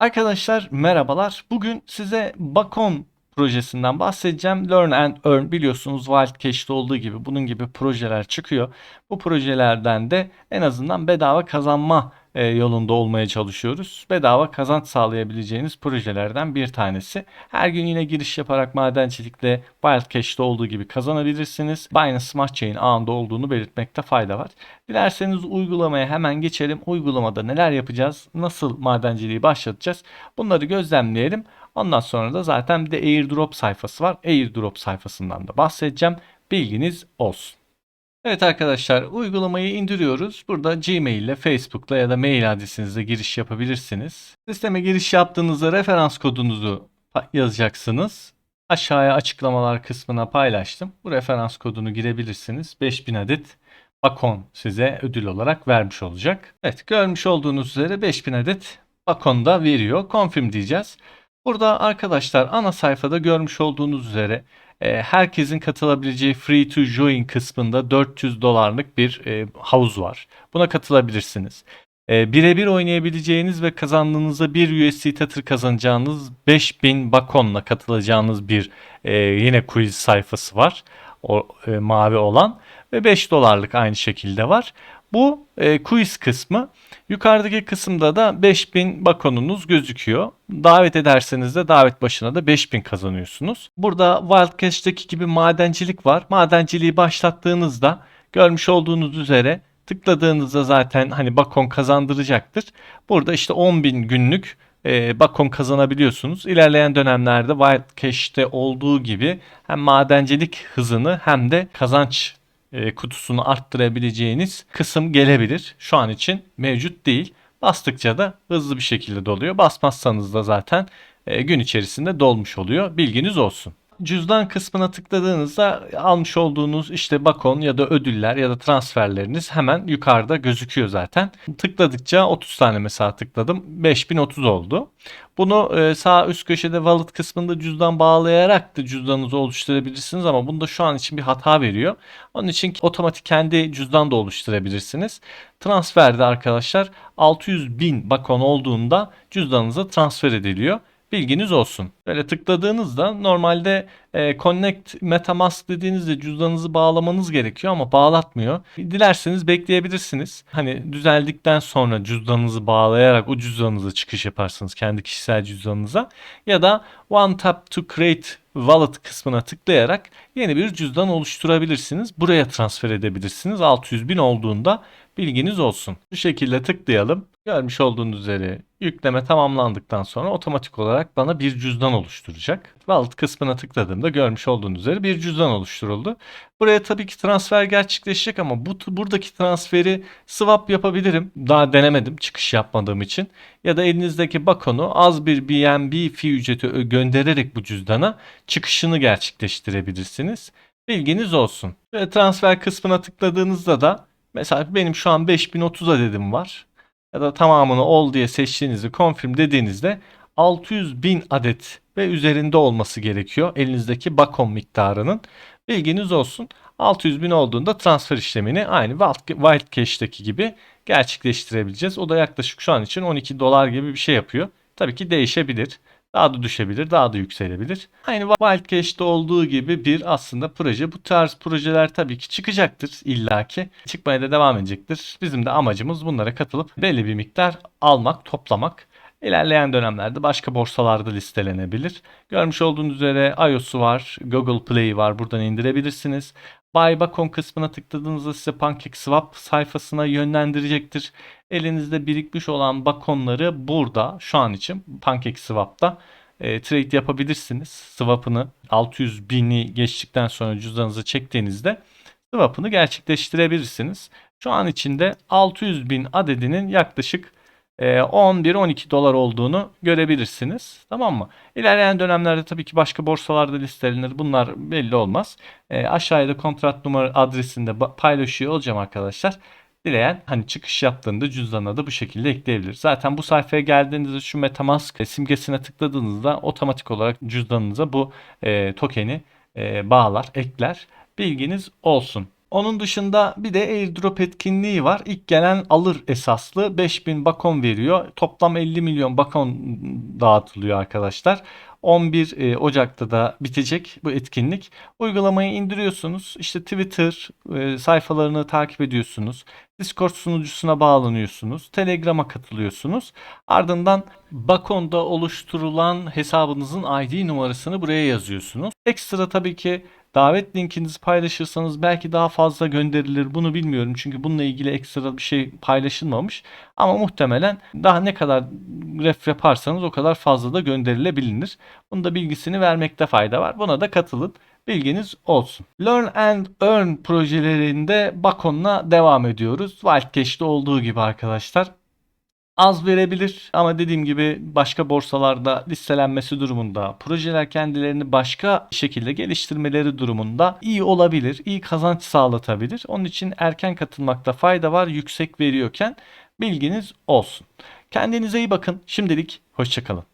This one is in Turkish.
Arkadaşlar merhabalar. Bugün size Bakon projesinden bahsedeceğim. Learn and Earn biliyorsunuz Wild Cache'de olduğu gibi bunun gibi projeler çıkıyor. Bu projelerden de en azından bedava kazanma yolunda olmaya çalışıyoruz. Bedava kazanç sağlayabileceğiniz projelerden bir tanesi. Her gün yine giriş yaparak madencilikle Wild Cache'de olduğu gibi kazanabilirsiniz. Binance Smart Chain ağında olduğunu belirtmekte fayda var. Dilerseniz uygulamaya hemen geçelim. Uygulamada neler yapacağız? Nasıl madenciliği başlatacağız? Bunları gözlemleyelim. Ondan sonra da zaten bir de airdrop sayfası var. Airdrop sayfasından da bahsedeceğim. Bilginiz olsun. Evet arkadaşlar uygulamayı indiriyoruz. Burada Gmail ile Facebook'la ya da mail adresinizle giriş yapabilirsiniz. Sisteme giriş yaptığınızda referans kodunuzu yazacaksınız. Aşağıya açıklamalar kısmına paylaştım. Bu referans kodunu girebilirsiniz. 5000 adet Bakon size ödül olarak vermiş olacak. Evet görmüş olduğunuz üzere 5000 adet Bakon da veriyor. Confirm diyeceğiz. Burada arkadaşlar ana sayfada görmüş olduğunuz üzere herkesin katılabileceği free to join kısmında 400 dolarlık bir e, havuz var. Buna katılabilirsiniz. E, birebir oynayabileceğiniz ve kazandığınızda bir USD Tether kazanacağınız 5000 Bakon'la katılacağınız bir e, yine quiz sayfası var. O e, mavi olan ve 5 dolarlık aynı şekilde var. Bu e, quiz kısmı. Yukarıdaki kısımda da 5000 bakonunuz gözüküyor. Davet ederseniz de davet başına da 5000 kazanıyorsunuz. Burada Wild Cash'teki gibi madencilik var. Madenciliği başlattığınızda görmüş olduğunuz üzere tıkladığınızda zaten hani bakon kazandıracaktır. Burada işte 10.000 günlük e, bakon kazanabiliyorsunuz. İlerleyen dönemlerde Wild Cash'te olduğu gibi hem madencilik hızını hem de kazanç e, kutusunu arttırabileceğiniz kısım gelebilir. Şu an için mevcut değil. Bastıkça da hızlı bir şekilde doluyor. Basmazsanız da zaten e, gün içerisinde dolmuş oluyor. Bilginiz olsun. Cüzdan kısmına tıkladığınızda almış olduğunuz işte bakon ya da ödüller ya da transferleriniz hemen yukarıda gözüküyor zaten. Tıkladıkça 30 tane mesela tıkladım. 5030 oldu. Bunu e, sağ üst köşede wallet kısmında cüzdan bağlayarak da cüzdanınızı oluşturabilirsiniz ama bunda şu an için bir hata veriyor. Onun için otomatik kendi cüzdan da oluşturabilirsiniz. Transferde arkadaşlar 600 bin bakon olduğunda cüzdanınıza transfer ediliyor. Bilginiz olsun. Böyle tıkladığınızda normalde e, Connect MetaMask dediğinizde cüzdanınızı bağlamanız gerekiyor ama bağlatmıyor. Dilerseniz bekleyebilirsiniz. Hani düzeldikten sonra cüzdanınızı bağlayarak o cüzdanınıza çıkış yaparsınız kendi kişisel cüzdanınıza ya da One Tap to Create Wallet kısmına tıklayarak yeni bir cüzdan oluşturabilirsiniz. Buraya transfer edebilirsiniz. 600 bin olduğunda bilginiz olsun. Bu şekilde tıklayalım. Görmüş olduğunuz üzere yükleme tamamlandıktan sonra otomatik olarak bana bir cüzdan oluşturacak. Wallet kısmına tıkladığımda görmüş olduğunuz üzere bir cüzdan oluşturuldu. Buraya tabii ki transfer gerçekleşecek ama bu buradaki transferi swap yapabilirim. Daha denemedim çıkış yapmadığım için. Ya da elinizdeki bakonu az bir BNB fee ücreti göndererek bu cüzdana çıkışını gerçekleştirebilirsiniz. Bilginiz olsun. Ve transfer kısmına tıkladığınızda da mesela benim şu an 5030 adedim var ya da tamamını ol diye seçtiğinizde confirm dediğinizde 600 bin adet ve üzerinde olması gerekiyor elinizdeki bakon miktarının. Bilginiz olsun. 600 bin olduğunda transfer işlemini aynı Wild Wild Cash'teki gibi gerçekleştirebileceğiz. O da yaklaşık şu an için 12 dolar gibi bir şey yapıyor. Tabii ki değişebilir. Daha da düşebilir, daha da yükselebilir. Aynı Wild Cash'te olduğu gibi bir aslında proje. Bu tarz projeler tabii ki çıkacaktır illaki. Çıkmaya da devam edecektir. Bizim de amacımız bunlara katılıp belli bir miktar almak, toplamak. İlerleyen dönemlerde başka borsalarda listelenebilir. Görmüş olduğunuz üzere iOS'u var, Google Play var. Buradan indirebilirsiniz. Buy Bakon kısmına tıkladığınızda size PancakeSwap sayfasına yönlendirecektir. Elinizde birikmiş olan bakonları burada şu an için PancakeSwap'ta e, trade yapabilirsiniz. Swap'ını 600 bini geçtikten sonra cüzdanınıza çektiğinizde swap'ını gerçekleştirebilirsiniz. Şu an içinde 600 bin adedinin yaklaşık 11-12 dolar olduğunu görebilirsiniz. Tamam mı? İlerleyen dönemlerde tabii ki başka borsalarda listelenir. Bunlar belli olmaz. E, aşağıya da kontrat numara adresinde paylaşıyor olacağım arkadaşlar. Dileyen hani çıkış yaptığında cüzdanına da bu şekilde ekleyebilir. Zaten bu sayfaya geldiğinizde şu MetaMask simgesine tıkladığınızda otomatik olarak cüzdanınıza bu e, tokeni e, bağlar, ekler. Bilginiz olsun. Onun dışında bir de airdrop etkinliği var. İlk gelen alır esaslı 5000 bakon veriyor. Toplam 50 milyon bakon dağıtılıyor arkadaşlar. 11 e, Ocak'ta da bitecek bu etkinlik. Uygulamayı indiriyorsunuz. İşte Twitter e, sayfalarını takip ediyorsunuz. Discord sunucusuna bağlanıyorsunuz. Telegram'a katılıyorsunuz. Ardından Bakon'da oluşturulan hesabınızın ID numarasını buraya yazıyorsunuz. Ekstra tabii ki davet linkinizi paylaşırsanız belki daha fazla gönderilir. Bunu bilmiyorum çünkü bununla ilgili ekstra bir şey paylaşılmamış. Ama muhtemelen daha ne kadar ref yaparsanız o kadar fazla da gönderilebilir. Bunun da bilgisini vermekte fayda var. Buna da katılın. Bilginiz olsun. Learn and Earn projelerinde Bakon'la devam ediyoruz. Wildcash'te olduğu gibi arkadaşlar. Az verebilir ama dediğim gibi başka borsalarda listelenmesi durumunda projeler kendilerini başka şekilde geliştirmeleri durumunda iyi olabilir, iyi kazanç sağlatabilir. Onun için erken katılmakta fayda var yüksek veriyorken bilginiz olsun. Kendinize iyi bakın. Şimdilik hoşçakalın.